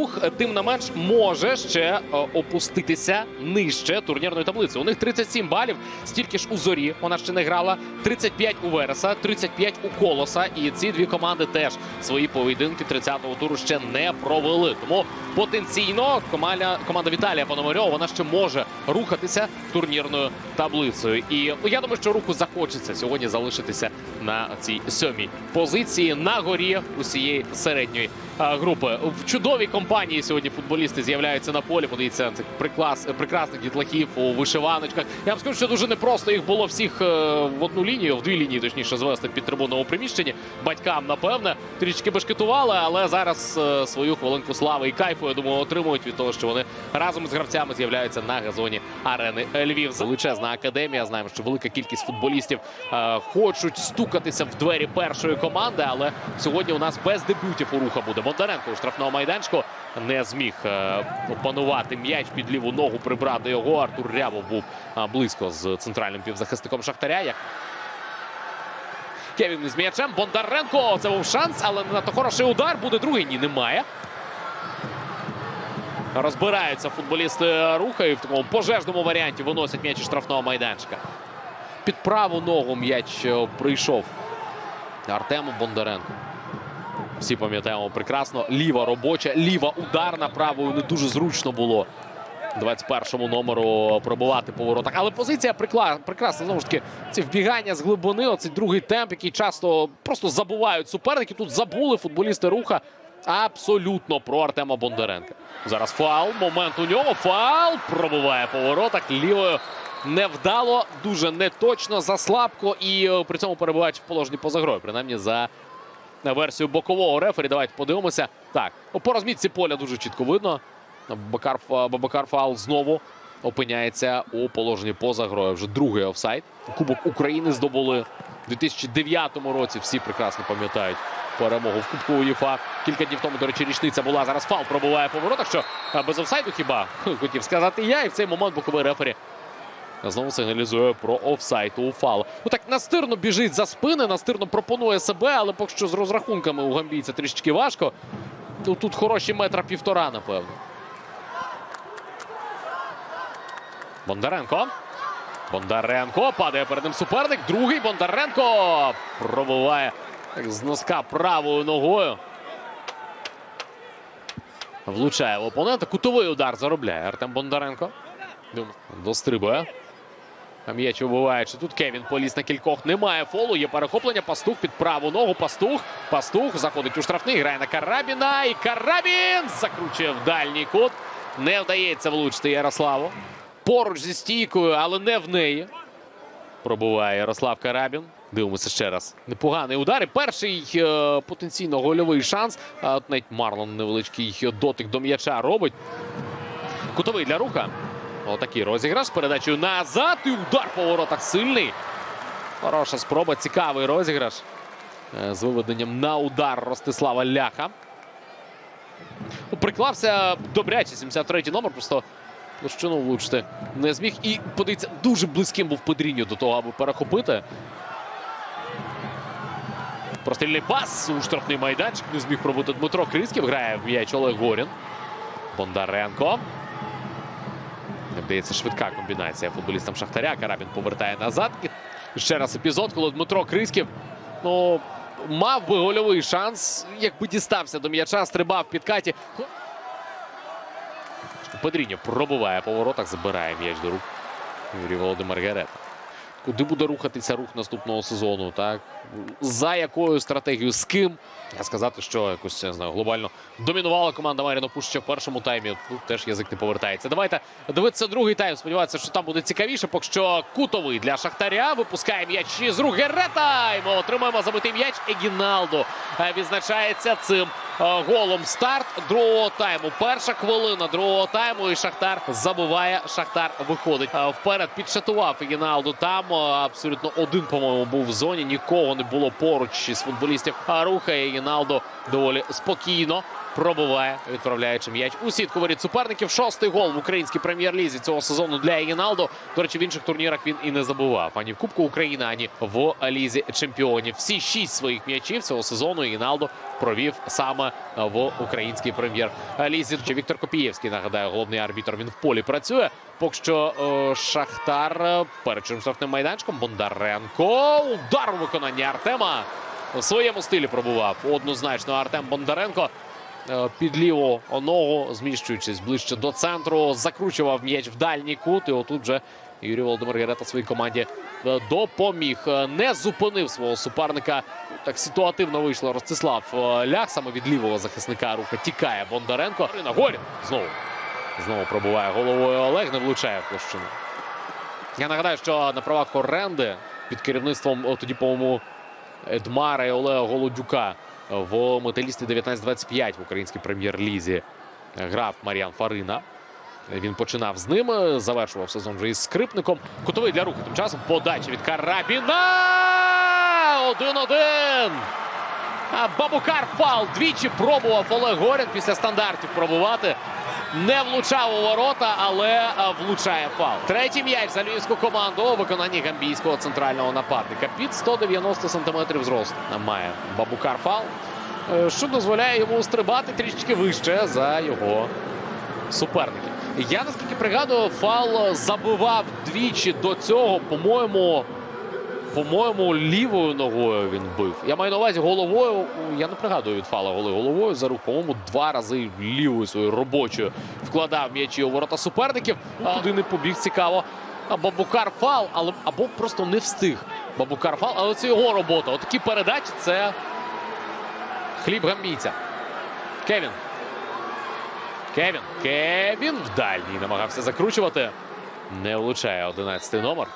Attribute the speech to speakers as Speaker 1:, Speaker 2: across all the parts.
Speaker 1: рух, е, тим не менш, може ще е, опуститися нижче турнірної таблиці. У них 37 балів, стільки ж у зорі. Вона ще не грала. 35 у Вереса, 35 у Колоса. І ці дві команди теж свої поєдинки 30-го туру ще не провели. Тому потенційно команда, команда Віталія Пономарьова вона ще може рухатися турнірною таблицею. І ну, я думаю, що руху захочеться сьогодні залишитися на цій сьомій позиції на горі усієї середньої групи. В чудовій компанії сьогодні футболісти з'являються на полі. Подивіться цих приклас, прекрасних дітлахів у вишиваночках. Я вам скажу, що дуже непросто їх було всіх е, в одну лінію, в дві лінії, точніше, звести під трибунному приміщенні. Батькам, напевне, трішки бешкетували, але зараз е, свою хвилинку слави і кайфу, я думаю, отримують від того, що вони разом із гравцями з'являються на газоні арени Львів. Величезна академія. Знаємо, що велика кількість футболістів е, хочуть стукатися в двері першої команди, але сьогодні у нас без дебютів у руха буде. Бондаренко у штрафному майданчику не зміг е, опанувати м'яч під ліву ногу, прибрати його. Артур Рябов був е, близько з центральним півзахисником Шахтаря. Як Кевін з м'ячем. Бондаренко. Це був шанс, але не надто хороший удар. Буде другий. Ні, немає. Розбираються футболісти руха і в такому пожежному варіанті виносять м'яч із штрафного майданчика. Під праву ногу м'яч е, прийшов Артему Бондаренко. Всі пам'ятаємо прекрасно. Ліва робоча, ліва ударна. Правою не дуже зручно було 21-му номеру пробувати по воротах. Але позиція прекрасна. Знову ж таки, ці вбігання з глибини, оцей другий темп, який часто просто забувають суперники. Тут забули футболісти руха абсолютно про Артема Бондаренка. Зараз фаул. Момент у нього. Фаул пробиває по лівою. Невдало, дуже неточно, заслабко і е, при цьому перебуваючи в положенні поза грою. Принаймні за версію бокового рефері. Давайте подивимося. Так, по розмітці поля дуже чітко видно. Бабакар, Бабакар Фаул знову опиняється у положенні поза грою. Вже другий офсайд. Кубок України здобули у 2009 році. Всі прекрасно пам'ятають перемогу в Кубку УЄФА. Кілька днів тому, до речі, річниця була. Зараз фал пробиває по воротах. Що без офсайду хіба хотів сказати я. І в цей момент боковий рефері Знову сигналізує про офсайд у фал. Ну настирно біжить за спини, настирно пропонує себе, але поки що з розрахунками у гамбійця трішечки важко. Тут, хороші метра півтора, напевно. Бондаренко. Бондаренко. Падає перед ним суперник. Другий Бондаренко пробиває так, з носка правою ногою. Влучає в опонента. Кутовий удар заробляє Артем Бондаренко. Дострибує. М'яч вибиваючи. Тут Кевін поліз на кількох. Немає фолу. Є перехоплення. Пастух під праву ногу. Пастух. Пастух заходить у штрафний. Грає на Карабіна. І Карабін закручує в дальній кут. Не вдається влучити Ярославу. Поруч зі стійкою, але не в неї. Пробуває Ярослав Карабін. Дивимося ще раз. Непоганий удар. І перший е, потенційно гольовий шанс. От навіть Марлон невеличкий дотик до м'яча робить. Кутовий для руха. Отакий розіграш з передачею назад. І удар по воротах сильний. Хороша спроба, цікавий розіграш. Е, З виведенням на удар Ростислава Ляха. Ну, Приклався добряче 73-й номер, просто площину влучити не зміг. І подивіться, дуже близьким був Педріньо до того, аби перехопити. Прострільний пас у штрафний майданчик. Не зміг пробити Дмитро Крисків. Грає в м'яч Олег Горін. Бондаренко. Не вдається швидка комбінація футболістам Шахтаря. Карабін повертає назад. Ще раз епізод, коли Дмитро Криськів ну, мав би гольовий шанс, якби дістався до м'яча, стрибав в підкаті. Педріньо пробиває по воротах, забирає м'яч до рук Юрій Володимир Герета. Куди буде рухатися рух наступного сезону? Так? За якою стратегією? З ким? Я сказати, що якось не знаю, глобально домінувала команда Маріно Пушича в першому таймі. Тут теж язик не повертається. Давайте дивитися другий тайм. Сподіваюся, що там буде цікавіше. Поки що кутовий для Шахтаря. Випускає м'яч з рук Герета. І ми отримаємо забитий м'яч. Егіналдо е, відзначається цим голом. Старт другого тайму. Перша хвилина другого тайму. І Шахтар забиває. Шахтар виходить Е, вперед. Підшатував Егіналдо. Там е, абсолютно один, по-моєму, був в зоні. Нікого не було поруч із футболістів. А рухає Егіналдо доволі спокійно. пробуває, відправляючи м'яч у сітку воріт суперників. Шостий гол в українській прем'єр-лізі цього сезону для Єгіналдо. До речі, в інших турнірах він і не забував ані в Кубку України, ані в лізі чемпіонів. Всі шість своїх м'ячів цього сезону Єгіналдо провів саме в українській прем'єр-лізі. Чи Віктор Копієвський нагадаю, головний арбітр. Він в полі працює. Поки що е, Шахтар е, перед чим штрафним майданчиком. Бондаренко. Удар у виконанні Артема. У своєму стилі пробував однозначно Артем Бондаренко. Е, Під ліву ногу, зміщуючись ближче до центру, закручував м'яч в дальній кут. І отут вже Юрій Володимир Герета своїй команді е, допоміг. Е, Не зупинив свого суперника. Так ситуативно вийшло Ростислав е, Лях. Саме від лівого захисника руха тікає Бондаренко. Горін знову. Знову пробуває головою Олег, не влучає в площину. Я нагадаю, що на правах оренди під керівництвом о, тоді, по-моєму, Едмара і Олега Голодюка в металісті 19-25 в українській прем'єр-лізі грав Мар'ян Фарина. Він починав з ним, завершував сезон вже із скрипником. Кутовий для руху. Тим часом подача від Карабіна. 1-1. Бабукар впав. Двічі пробував Олег Горін після стандартів пробувати. Не влучав у ворота, але влучає фал. Третій м'яч за львівську команду у виконанні гамбійського центрального нападника. Під 190 сантиметрів зросту має Бабукар фал, е, що дозволяє йому стрибати трішечки вище за його суперників. Я наскільки пригадую, фал забивав двічі до цього, по-моєму. По-моєму, лівою ногою він бив. Я маю на увазі головою. Я не пригадую від фала голи головою за рух. По-моєму, два рази лівою своєю робочою вкладав м'ячі у ворота суперників. А туди не побіг цікаво. А Бабукар фал, але або просто не встиг. Бабукар фал, але це його робота. Отакі передачі це хліб гамбійця. Кевін. Кевін. Кевін в дальній намагався закручувати. Не влучає 11 номер.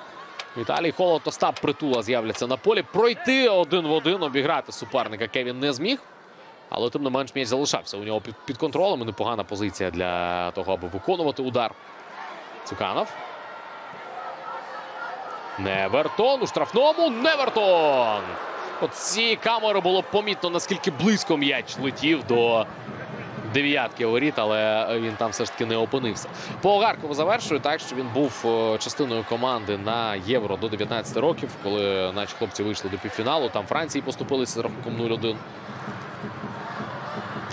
Speaker 1: Віталій Холод, Остап Притула з'являться на полі. Пройти один в один, обіграти суперника Кевін не зміг. Але тим не менш м'яч залишався. У нього під, контролем і непогана позиція для того, аби виконувати удар. Цуканов. Невертон у штрафному. Невертон! От цієї камери було помітно, наскільки близько м'яч летів до дев'ятки воріт, але він там все ж таки не опинився. По Огаркову завершую так, що він був е, частиною команди на євро до 19 років, коли наші хлопці вийшли до півфіналу. Там Франції поступилися з рахунком 0-1.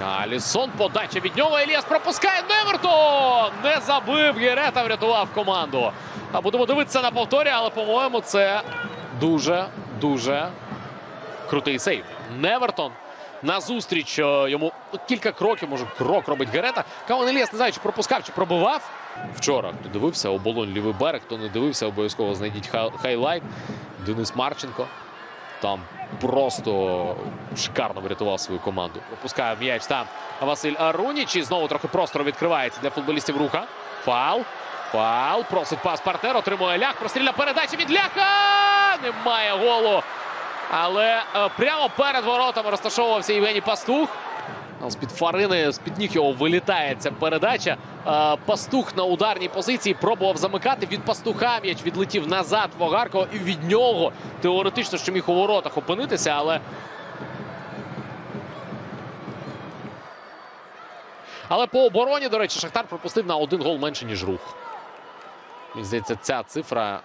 Speaker 1: Алісон подача від нього. Еліас пропускає Невертон! Не забив. Єрета врятував команду. А будемо дивитися на повторі, але, по-моєму, це дуже дуже крутий сейв. Невертон. Назустріч е, йому кілька кроків, може, крок робить Герета. Каван Еліас, не знаю, чи пропускав, чи пробивав. Вчора хто дивився оболонь лівий берег, хто не дивився, обов'язково знайдіть хай- хайлайт. Денис Марченко. Там просто шикарно врятував свою команду. Пропускає м'яч там Василь Аруніч. І знову трохи простору відкривається для футболістів руха. Фал. Фал. Просить пас партнер. Отримує лях. Прострільна передача від ляха. Немає голу. Але е, прямо перед воротами розташовувався Євгеній Пастух. З-під Фарини, з-під ніг його вилітає ця передача. Е, Пастух на ударній позиції пробував замикати. Від пастуха м'яч відлетів назад в Огаркова. І від нього теоретично, що міг у воротах опинитися, але. Але по обороні, до речі, Шахтар пропустив на один гол менше, ніж рух. Мені здається, ця цифра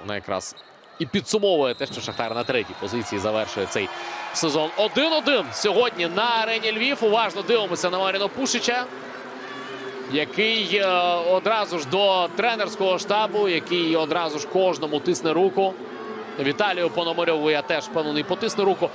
Speaker 1: вона якраз і підсумовує те, що Шахтар на третій позиції завершує цей сезон. 1-1 сьогодні на арені Львів. Уважно дивимося на Маріно Пушича, який е, одразу ж до тренерського штабу, який одразу ж кожному тисне руку. Віталію Пономарьову я теж впевнений потисне руку.